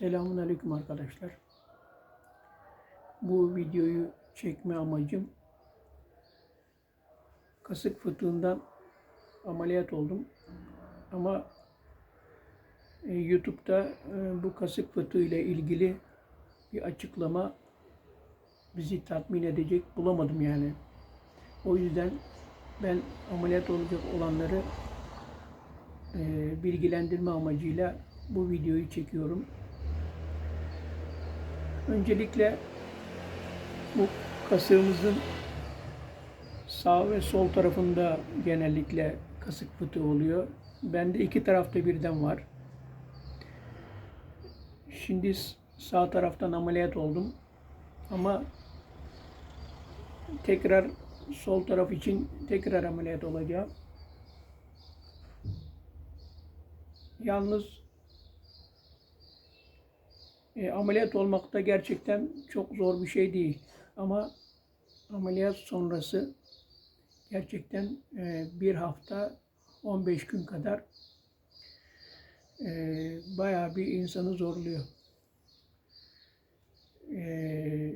Selamun Aleyküm arkadaşlar. Bu videoyu çekme amacım kasık fıtığından ameliyat oldum. Ama e, YouTube'da e, bu kasık fıtığı ile ilgili bir açıklama bizi tatmin edecek bulamadım yani. O yüzden ben ameliyat olacak olanları e, bilgilendirme amacıyla bu videoyu çekiyorum. Öncelikle bu kasığımızın sağ ve sol tarafında genellikle kasık fıtığı oluyor. Bende iki tarafta birden var. Şimdi sağ taraftan ameliyat oldum. Ama tekrar sol taraf için tekrar ameliyat olacağım. Yalnız e, ameliyat olmak da gerçekten çok zor bir şey değil. Ama ameliyat sonrası gerçekten e, bir hafta 15 gün kadar e, bayağı bir insanı zorluyor. E,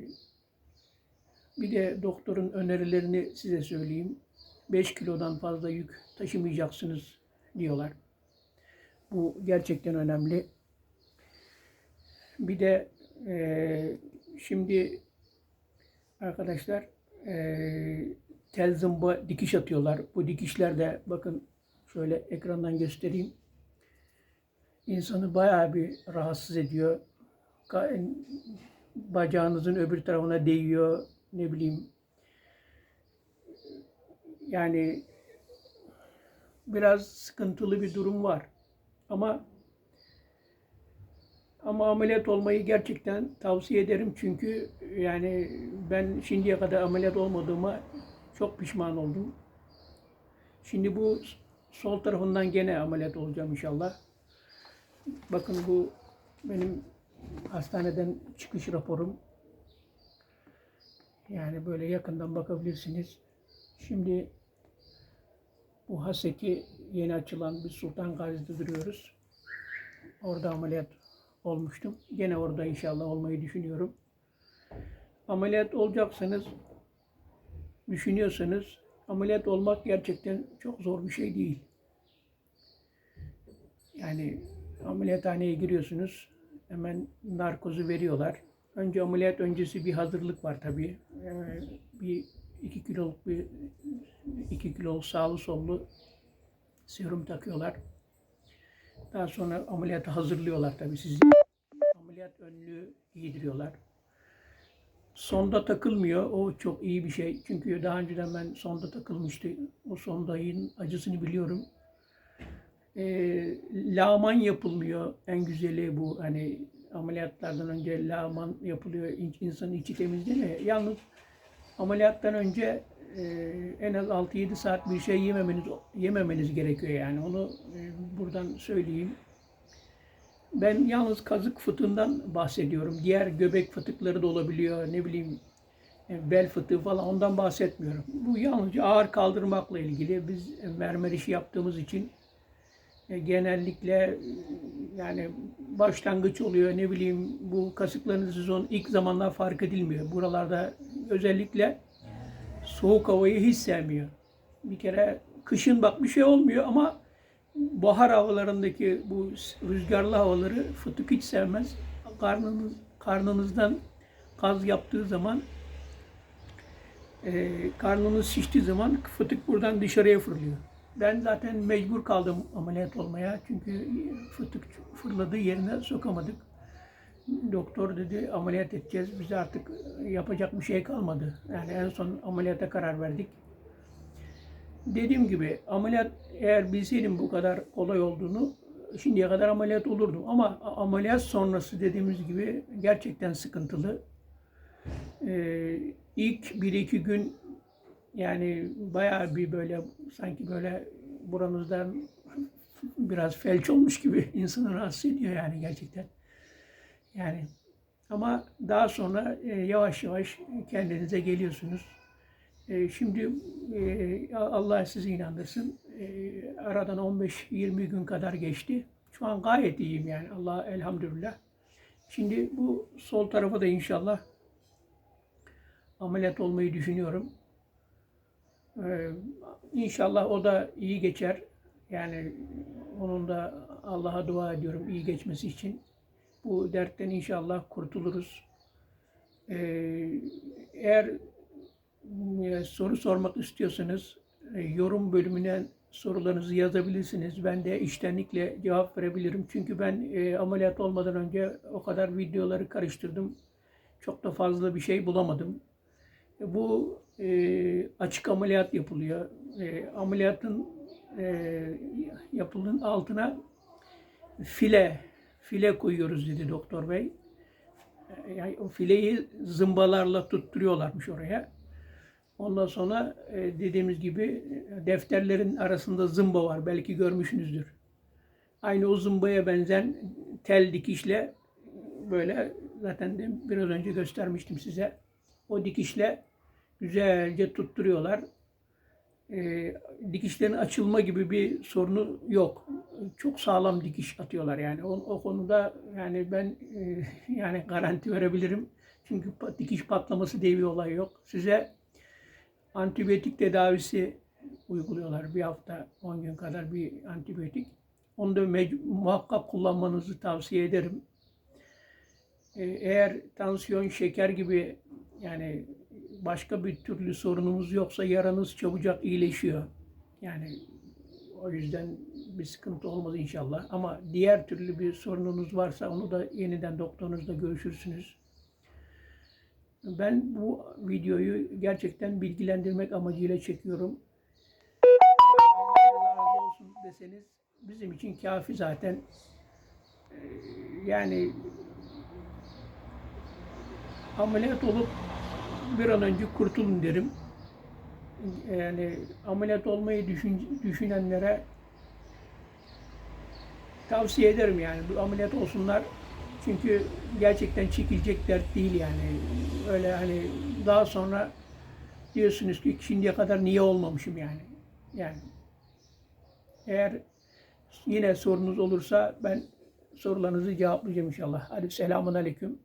bir de doktorun önerilerini size söyleyeyim. 5 kilodan fazla yük taşımayacaksınız diyorlar. Bu gerçekten önemli. Bir de e, şimdi arkadaşlar e, tel zımba dikiş atıyorlar. Bu dikişler de bakın şöyle ekrandan göstereyim. İnsanı bayağı bir rahatsız ediyor. Bacağınızın öbür tarafına değiyor. Ne bileyim. Yani biraz sıkıntılı bir durum var. Ama ama ameliyat olmayı gerçekten tavsiye ederim çünkü yani ben şimdiye kadar ameliyat olmadığıma çok pişman oldum. Şimdi bu sol tarafından gene ameliyat olacağım inşallah. Bakın bu benim hastaneden çıkış raporum. Yani böyle yakından bakabilirsiniz. Şimdi bu Haseki yeni açılan bir Sultan Gazi'de duruyoruz. Orada ameliyat olmuştum. Gene orada inşallah olmayı düşünüyorum. Ameliyat olacaksanız, düşünüyorsanız ameliyat olmak gerçekten çok zor bir şey değil. Yani ameliyathaneye giriyorsunuz, hemen narkozu veriyorlar. Önce ameliyat öncesi bir hazırlık var tabii. Ee, bir iki kiloluk bir iki kiloluk sağlı sollu serum takıyorlar. Daha sonra ameliyatı hazırlıyorlar tabii sizi. Ameliyat önlüğü giydiriyorlar. Sonda takılmıyor. O çok iyi bir şey. Çünkü daha önceden ben sonda takılmıştı. O sondayın acısını biliyorum. Ee, lağman yapılmıyor. En güzeli bu. Hani ameliyatlardan önce lağman yapılıyor. İn- İnsanın içi temizleniyor. Yalnız ameliyattan önce en az 6-7 saat bir şey yememeniz yememeniz gerekiyor yani. Onu buradan söyleyeyim. Ben yalnız kazık fıtığından bahsediyorum. Diğer göbek fıtıkları da olabiliyor. Ne bileyim bel fıtığı falan ondan bahsetmiyorum. Bu yalnızca ağır kaldırmakla ilgili. Biz mermer işi yaptığımız için genellikle yani başlangıç oluyor ne bileyim bu kasıkların sezon ilk zamanlar fark edilmiyor. Buralarda özellikle soğuk havayı hiç sevmiyor. Bir kere kışın bak bir şey olmuyor ama bahar havalarındaki bu rüzgarlı havaları fıtık hiç sevmez. Karnınız, karnınızdan gaz yaptığı zaman e, karnınız şiştiği zaman fıtık buradan dışarıya fırlıyor. Ben zaten mecbur kaldım ameliyat olmaya çünkü fıtık fırladığı yerine sokamadık. Doktor dedi ameliyat edeceğiz. Biz artık yapacak bir şey kalmadı. Yani en son ameliyata karar verdik. Dediğim gibi ameliyat eğer bilseydim bu kadar kolay olduğunu şimdiye kadar ameliyat olurdum. Ama ameliyat sonrası dediğimiz gibi gerçekten sıkıntılı. Ee, ilk bir iki gün yani bayağı bir böyle sanki böyle buranızdan biraz felç olmuş gibi insanı rahatsız ediyor yani gerçekten. Yani ama daha sonra e, yavaş yavaş kendinize geliyorsunuz. E, şimdi e, Allah sizi inandırsın. E, aradan 15-20 gün kadar geçti. Şu an gayet iyiyim yani. Allah elhamdülillah. Şimdi bu sol tarafa da inşallah ameliyat olmayı düşünüyorum. Ee, inşallah o da iyi geçer. Yani onun da Allah'a dua ediyorum iyi geçmesi için. Bu dertten inşallah kurtuluruz. Ee, eğer e, soru sormak istiyorsanız e, yorum bölümüne sorularınızı yazabilirsiniz. Ben de iştenlikle cevap verebilirim. Çünkü ben e, ameliyat olmadan önce o kadar videoları karıştırdım. Çok da fazla bir şey bulamadım. Bu e, açık ameliyat yapılıyor. E, ameliyatın e, yapıldığın altına file file koyuyoruz dedi doktor bey. E, Yani o fileyi zımbalarla tutturuyorlarmış oraya. Ondan sonra e, dediğimiz gibi e, defterlerin arasında zımba var. Belki görmüşsünüzdür. Aynı o zımbaya benzen tel dikişle böyle zaten de biraz önce göstermiştim size. O dikişle güzelce tutturuyorlar. E, dikişlerin açılma gibi bir sorunu yok. Çok sağlam dikiş atıyorlar yani. O, o konuda yani ben e, yani garanti verebilirim. Çünkü dikiş patlaması diye bir olay yok. Size antibiyotik tedavisi uyguluyorlar. Bir hafta 10 gün kadar bir antibiyotik. Onu da muhakkak kullanmanızı tavsiye ederim. Ee, Eğer tansiyon, şeker gibi yani başka bir türlü sorunumuz yoksa yaranız çabucak iyileşiyor. Yani o yüzden bir sıkıntı olmaz inşallah. Ama diğer türlü bir sorununuz varsa onu da yeniden doktorunuzla görüşürsünüz. Ben bu videoyu gerçekten bilgilendirmek amacıyla çekiyorum. Allah razı olsun deseniz bizim için kafi zaten. Ee, Yani ameliyat olup bir an önce kurtulun derim. Yani ameliyat olmayı düşün, düşünenlere tavsiye ederim yani bu ameliyat olsunlar. Çünkü gerçekten çekilecek dert değil yani. Öyle hani daha sonra diyorsunuz ki şimdiye kadar niye olmamışım yani. Yani eğer yine sorunuz olursa ben sorularınızı cevaplayacağım inşallah. Hadi selamun aleyküm.